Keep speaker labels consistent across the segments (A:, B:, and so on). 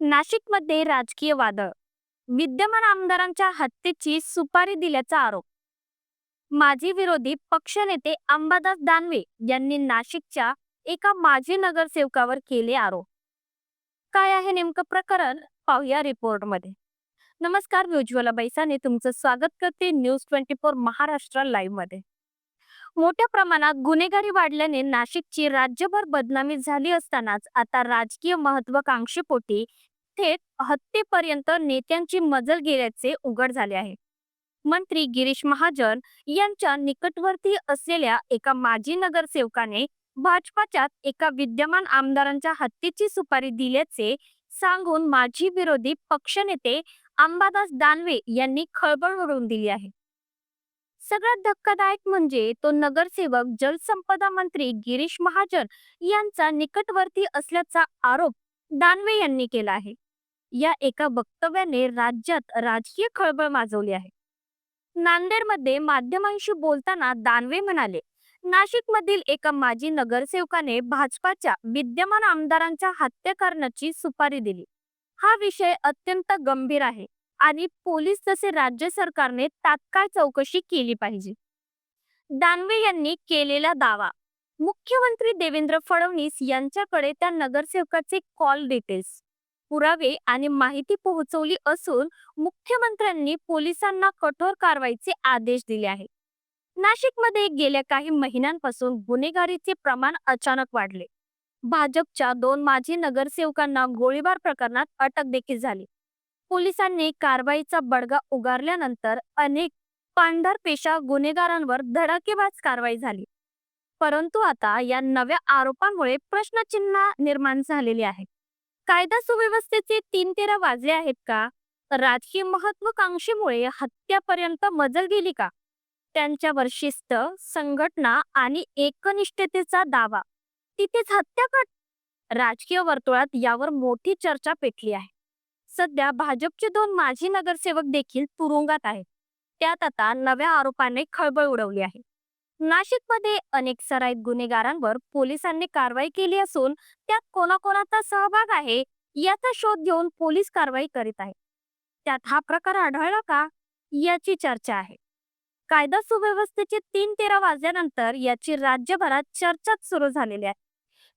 A: नाशिकमध्ये राजकीय वादळ. विद्यमान आमदारांच्या हत्येची सुपारी दिल्याचा आरोप. माजी विरोधी पक्षनेते अंबादास दानवे यांनी नाशिकच्या एका माजी नगरसेवकावर केले आरोप. काय आहे नेमकं प्रकरण? पाहूया रिपोर्टमध्ये. नमस्कार मी उज्ज्वला बैसाने तुमचं स्वागत करते न्यूज ट्वेंटी फोर महाराष्ट्र लाईव्हमध्ये मोठ्या प्रमाणात गुन्हेगारी वाढल्याने नाशिकची राज्यभर बदनामी झाली असतानाच आता राजकीय महत्वाकांक्षी पोटी थेट हत्येपर्यंत नेत्यांची मजल गेल्याचे उघड झाले आहे. मंत्री गिरीश महाजन यांच्या निकटवर्ती असलेल्या एका माजी नगरसेवकाने भाजपाच्या एका विद्यमान आमदारांच्या हत्येची सुपारी दिल्याचे सांगून माजी विरोधी पक्षनेते अंबादास दानवे यांनी खळबळ उडवून दिली आहे. सगळ्यात धक्कादायक म्हणजे तो नगरसेवक जलसंपदा मंत्री गिरीश महाजन यांचा निकटवर्ती असल्याचा आरोप दानवे यांनी केला आहे. या एका वक्तव्याने राज्यात राजकीय खळबळ माजवली आहे. नांदेडमध्ये माध्यमांशी बोलताना दानवे म्हणाले नाशिकमधील एका माजी नगरसेवकाने भाजपाच्या विद्यमान आमदारांच्या हत्या करण्याची सुपारी दिली. हा विषय अत्यंत गंभीर आहे आणि पोलीस तसे राज्य सरकारने तात्काळ चौकशी केली पाहिजे. दानवे यांनी केलेला दावा मुख्यमंत्री देवेंद्र फडणवीस यांच्याकडे त्या नगरसेवकाचे कॉल डिटेल्स. पुरावे आणि माहिती पोहोचवली असून मुख्यमंत्र्यांनी पोलिसांना कठोर कारवाईचे आदेश दिले आहेत. नाशिकमध्ये गेल्या काही महिन्यांपासून गुन्हेगारीचे प्रमाण अचानक वाढले. भाजपच्या दोन माजी नगरसेवकांना गोळीबार प्रकरणात अटक देखील झाली. पोलिसांनी कारवाईचा बडगा उगारल्यानंतर अनेक पांढरपेशा गुन्हेगारांवर धडाकेबाज कारवाई झाली. परंतु आता या नव्या आरोपांमुळे प्रश्नचिन्ह निर्माण झालेले आहे. कायदा सुव्यवस्थेचे तीन तेरा वाजले आहेत का? राजकीय महत्वाकांक्षेमुळे हत्यापर्यंत मजल गेली का? त्यांच्यावर शिस्त संघटना आणि एकनिष्ठतेचा दावा. तिथेच हत्याकट राजकीय वर्तुळात यावर मोठी चर्चा पेटली आहे. सध्या भाजपचे दोन माजी नगरसेवक देखील तुरुंगात आहेत. त्यात आता नव्या आरोपाने खळबळ उडवली आहे. नाशिकमध्ये अनेक सराईत गुन्हेगारांवर पोलिसांनी कारवाई केली असून त्यात कोणाकोणाचा सहभाग आहे याचा शोध घेऊन पोलीस कारवाई करीत आहे त्यात हा प्रकार आढळला का याची चर्चा आहे. कायदा सुव्यवस्थेचे तीन तेरा वाजल्यानंतर याची राज्यभरात चर्चाच सुरू झालेली आहे.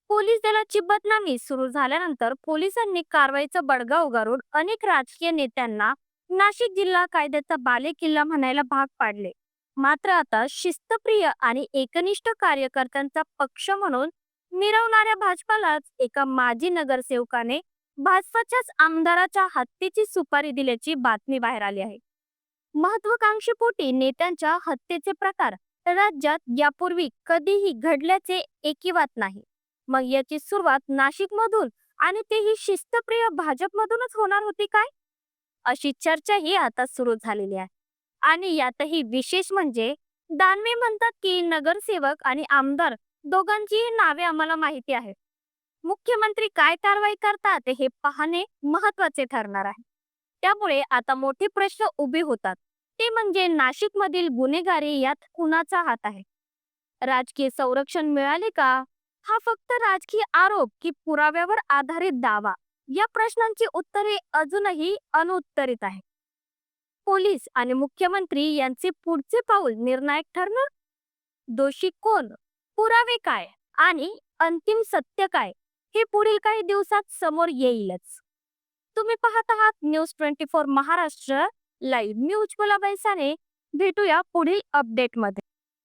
A: पोलीस दलाची बदनामी सुरू झाल्यानंतर पोलिसांनी कारवाईचा बडगा उगारून अनेक राजकीय नेत्यांना नाशिक जिल्हा कायद्याचा बालेकिल्ला म्हणायला भाग पाडले. मात्र आता शिस्तप्रिय आणि एकनिष्ठ कार्यकर्त्यांचा पक्ष म्हणून मिरवणाऱ्या भाजपालाच एका माजी नगरसेवकाने भाजपाच्याच आमदाराच्या हत्येची सुपारी दिल्याची बातमी बाहेर आली आहे. महत्वाकांक्षेपोटी नेत्यांच्या हत्येचे प्रकार राज्यात यापूर्वी कधीही घडल्याचे एकीवात नाही. मग याची सुरुवात नाशिक मधून आणि तेही शिस्तप्रिय भाजपमधूनच होणार होती काय? अशी चर्चाही आता सुरू झालेली आहे. आणि यातही विशेष म्हणजे दानवे म्हणतात की नगरसेवक आणि आमदार दोघांचीही नावे आम्हाला माहिती आहेत. मुख्यमंत्री काय कारवाई करतात हे पाहणे महत्त्वाचे ठरणार आहे. त्यामुळे आता मोठे प्रश्न उभे होतात. ते म्हणजे नाशिक मधील गुन्हेगारी यात कुणाचा हात आहे? राजकीय संरक्षण मिळाले का? हा फक्त राजकीय आरोप की पुराव्यावर आधारित दावा. या प्रश्नांची उत्तरे अजूनही अनुत्तरित आहे पोलीस आणि मुख्यमंत्री यांचे पुढचे पाऊल निर्णायक ठरणार? दोषी कोण? पुरावे काय? आणि अंतिम सत्य काय? हे पुढील काही दिवसात समोर येईलच. तुम्ही पाहत आहात news twenty four Maharashtra. Live मी उज्ज्वला बैसाने भेटूया पुढील अपडेटमध्ये